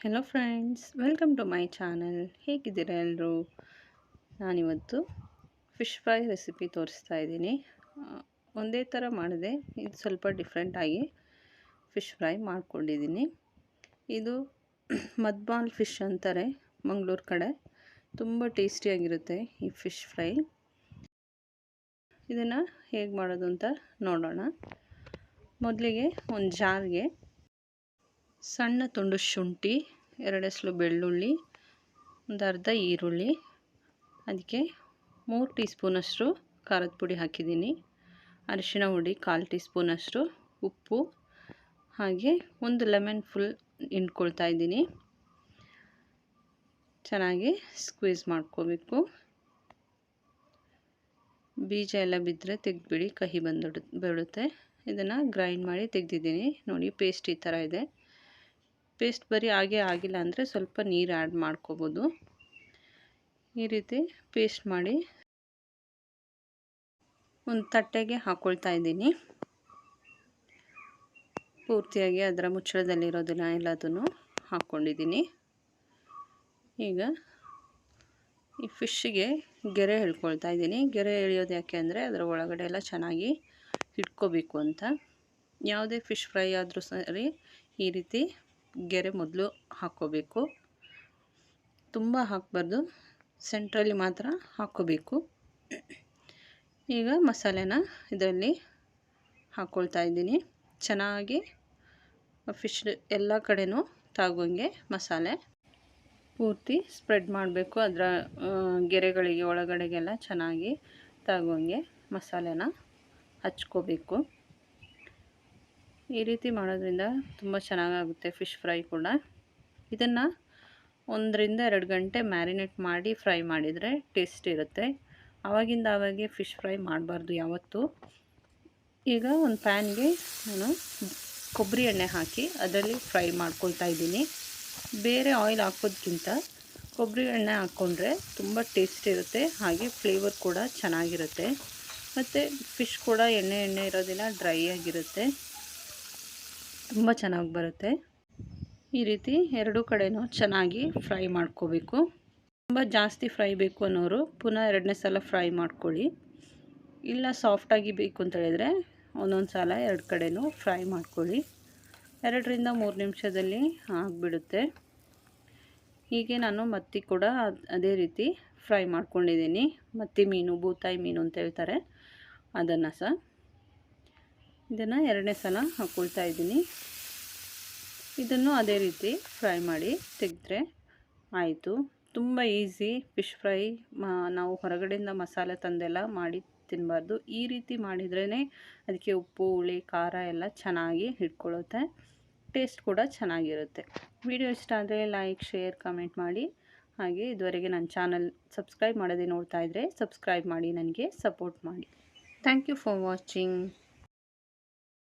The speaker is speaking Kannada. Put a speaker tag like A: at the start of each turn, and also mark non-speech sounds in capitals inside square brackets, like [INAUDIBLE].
A: Hello friends welcome to my channel ಹೇಗಿದ್ದೀರಾ ಎಲ್ಲರೂ ನಾನಿವತ್ತು ಫಿಶ್ ಫ್ರೈ ರೆಸಿಪಿ ತೋರಿಸ್ತಾ ಇದ್ದೀನಿ. ಒಂದೇ ಥರ ಮಾಡಿದೆ. ಇದು ಸ್ವಲ್ಪ ಡಿಫ್ರೆಂಟಾಗಿ ಫಿಶ್ ಫ್ರೈ ಮಾಡ್ಕೊಂಡಿದ್ದೀನಿ. ಇದು [CLEARS THROAT] ಮದ್ಬಾಲ್ ಫಿಶ್ ಅಂತಾರೆ ಮಂಗಳೂರು ಕಡೆ. ತುಂಬ ಟೇಸ್ಟಿಯಾಗಿರುತ್ತೆ ಈ ಫಿಶ್ ಫ್ರೈ ಇದನ್ನು ಹೇಗೆ ಮಾಡೋದು ಅಂತ ನೋಡೋಣ. ಮೊದಲಿಗೆ ಒಂದು ಜಾರ್ಗೆ ಸಣ್ಣ ತುಂಡು ಶುಂಠಿ ಎರಡೆಸಲು ಬೆಳ್ಳುಳ್ಳಿ, ಒಂದು ಅರ್ಧ ಈರುಳ್ಳಿ, ಅದಕ್ಕೆ ಮೂರು ಟೀ ಸ್ಪೂನಷ್ಟು ಖಾರದ ಪುಡಿ ಹಾಕಿದ್ದೀನಿ. ಅರಿಶಿಣ ಹುಡಿ, ಕಾಲು ಟೀ ಸ್ಪೂನಷ್ಟು ಉಪ್ಪು, ಹಾಗೆ ಒಂದು ಲೆಮನ್ ಫುಲ್ ಹಿಂಡ್ಕೊಳ್ತಾ ಇದ್ದೀನಿ. ಚೆನ್ನಾಗಿ ಸ್ಕ್ವೀಸ್ ಮಾಡ್ಕೋಬೇಕು. ಬೀಜ ಎಲ್ಲ ಬಿದ್ದರೆ ತೆಗೆದ್ಬಿಡಿ, ಕಹಿ ಬಂದು ಬೀಳುತ್ತೆ ಇದನ್ನು ಗ್ರೈಂಡ್ ಮಾಡಿ ತೆಗೆದಿದ್ದೀನಿ. ನೋಡಿ, ಪೇಸ್ಟ್ ಈ ಥರ ಇದೆ. ಪೇಸ್ಟ್ ಬರೀ ಹಾಗೆ ಆಗಿಲ್ಲ ಅಂದರೆ ಸ್ವಲ್ಪ ನೀರು ಆ್ಯಡ್ ಮಾಡ್ಕೋಬೋದು. ಈ ರೀತಿ ಪೇಸ್ಟ್ ಮಾಡಿ ಒಂದು ತಟ್ಟೆಗೆ ಹಾಕ್ಕೊಳ್ತಾ ಇದ್ದೀನಿ. ಪೂರ್ತಿಯಾಗಿ ಅದರ ಮುಚ್ಚಳದಲ್ಲಿರೋದನ್ನ ಎಲ್ಲದನ್ನು ಹಾಕ್ಕೊಂಡಿದ್ದೀನಿ ಈಗ ಈ ಫಿಶ್ಶಿಗೆ ಗೆರೆ ಎಳ್ಕೊಳ್ತಾ ಇದ್ದೀನಿ. ಗೆರೆ ಎಳೆಯೋದು ಯಾಕೆ ಅಂದರೆ ಅದರ ಒಳಗಡೆ ಎಲ್ಲ ಚೆನ್ನಾಗಿ ಇಟ್ಕೋಬೇಕು ಅಂತ. ಯಾವುದೇ ಫಿಶ್ ಫ್ರೈ ಆದರೂ ಸರಿ ಈ ರೀತಿ ಗೆರೆ ಮೊದಲು ಹಾಕ್ಕೋಬೇಕು. ತುಂಬ ಹಾಕಬಾರ್ದು. ಸೆಂಟ್ರಲ್ಲಿ ಮಾತ್ರ ಹಾಕ್ಕೋಬೇಕು. ಈಗ ಮಸಾಲೆನ ಇದರಲ್ಲಿ ಹಾಕ್ಕೊಳ್ತಾ ಇದ್ದೀನಿ. ಚೆನ್ನಾಗಿ ಫಿಶ್ ಎಲ್ಲ ಕಡೆನೂ ತಾಗುವಂಗೆ ಮಸಾಲೆ ಪೂರ್ತಿ ಸ್ಪ್ರೆಡ್ ಮಾಡಬೇಕು. ಅದರ ಗೆರೆಗಳಿಗೆ ಒಳಗಡೆಗೆಲ್ಲ ಚೆನ್ನಾಗಿ ತಾಗುವಂಗೆ ಮಸಾಲೆನ ಹಚ್ಕೋಬೇಕು. ಈ ರೀತಿ ಮಾಡೋದ್ರಿಂದ ತುಂಬ ಚೆನ್ನಾಗಾಗುತ್ತೆ ಫಿಶ್ ಫ್ರೈ ಕೂಡ. ಇದನ್ನು ಒಂದರಿಂದ ಎರಡು ಗಂಟೆ ಮ್ಯಾರಿನೇಟ್ ಮಾಡಿ ಫ್ರೈ ಮಾಡಿದರೆ ಟೇಸ್ಟ್ ಇರುತ್ತೆ. ಆವಾಗಿಂದ ಆವಾಗೆ ಫಿಶ್ ಫ್ರೈ ಮಾಡಬಾರ್ದು ಯಾವತ್ತೂ. ಈಗ ಒಂದು ಪ್ಯಾನ್ಗೆ ನಾನು ಕೊಬ್ಬರಿ ಎಣ್ಣೆ ಹಾಕಿ ಅದರಲ್ಲಿ ಫ್ರೈ ಮಾಡ್ಕೊಳ್ತಾ ಇದ್ದೀನಿ. ಬೇರೆ ಆಯಿಲ್ ಹಾಕೋದ್ಕಿಂತ ಕೊಬ್ಬರಿ ಎಣ್ಣೆ ಹಾಕ್ಕೊಂಡ್ರೆ ತುಂಬ ಟೇಸ್ಟ್ ಇರುತ್ತೆ, ಹಾಗೆ ಫ್ಲೇವರ್ ಕೂಡ ಚೆನ್ನಾಗಿರುತ್ತೆ. ಮತ್ತು ಫಿಶ್ ಕೂಡ ಎಣ್ಣೆ ಎಣ್ಣೆ ಇರೋದಿಲ್ಲ ಡ್ರೈ ಆಗಿರುತ್ತೆ. ತುಂಬ ಚೆನ್ನಾಗಿ ಬರುತ್ತೆ. ಈ ರೀತಿ ಎರಡೂ ಕಡೆಯೂ ಚೆನ್ನಾಗಿ ಫ್ರೈ ಮಾಡ್ಕೋಬೇಕು. ತುಂಬ ಜಾಸ್ತಿ ಫ್ರೈ ಬೇಕು ಅನ್ನೋರು ಪುನಃ ಎರಡನೇ ಸಲ ಫ್ರೈ ಮಾಡ್ಕೊಳ್ಳಿ. ಇಲ್ಲ ಸಾಫ್ಟಾಗಿ ಬೇಕು ಅಂತ ಹೇಳಿದ್ರೆ ಒಂದೊಂದು ಸಲ ಎರಡು ಕಡೆನೂ ಫ್ರೈ ಮಾಡ್ಕೊಳ್ಳಿ. ಎರಡರಿಂದ ಮೂರು ನಿಮಿಷದಲ್ಲಿ ಆಗಿಬಿಡುತ್ತೆ. ಹೀಗೆ ನಾನು ಮತ್ತಿ ಕೂಡ ಅದೇ ರೀತಿ ಫ್ರೈ ಮಾಡ್ಕೊಂಡಿದ್ದೀನಿ. ಮತ್ತಿ ಮೀನು ಬೂತಾಯಿ ಮೀನು ಅಂತ ಹೇಳ್ತಾರೆ. ಅದನ್ನು ಸಹ. ಇದನ್ನು ಎರಡನೇ ಸಲ ಹಾಕ್ಕೊಳ್ತಾ ಇದ್ದೀನಿ. ಇದನ್ನು ಅದೇ ರೀತಿ ಫ್ರೈ ಮಾಡಿ ತೆಗೆದ್ರೆ ಆಯಿತು. ತುಂಬ ಈಸಿ ಫಿಶ್ ಫ್ರೈ ನಾವು ಹೊರಗಡೆಯಿಂದ ಮಸಾಲೆ ತಂದೆಲ್ಲ ಮಾಡಿ ತಿನ್ನಬಾರ್ದು ಈ ರೀತಿ ಮಾಡಿದ್ರೇ ಅದಕ್ಕೆ ಉಪ್ಪು, ಹುಳಿ, ಖಾರ ಎಲ್ಲ ಚೆನ್ನಾಗಿ ಹಿಡ್ಕೊಳ್ಳುತ್ತೆ. ಟೇಸ್ಟ್ ಕೂಡ ಚೆನ್ನಾಗಿರುತ್ತೆ. ವಿಡಿಯೋ ಇಷ್ಟ ಆದರೆ ಲೈಕ್, ಶೇರ್, ಕಮೆಂಟ್ ಮಾಡಿ. ಹಾಗೆ ಇದುವರೆಗೆ ನನ್ನ ಚಾನಲ್ ಸಬ್ಸ್ಕ್ರೈಬ್ ಮಾಡೋದೇ ನೋಡ್ತಾ ಇದ್ದರೆ ಸಬ್ಸ್ಕ್ರೈಬ್ ಮಾಡಿ, ನನಗೆ ಸಪೋರ್ಟ್ ಮಾಡಿ. Thank you for watching.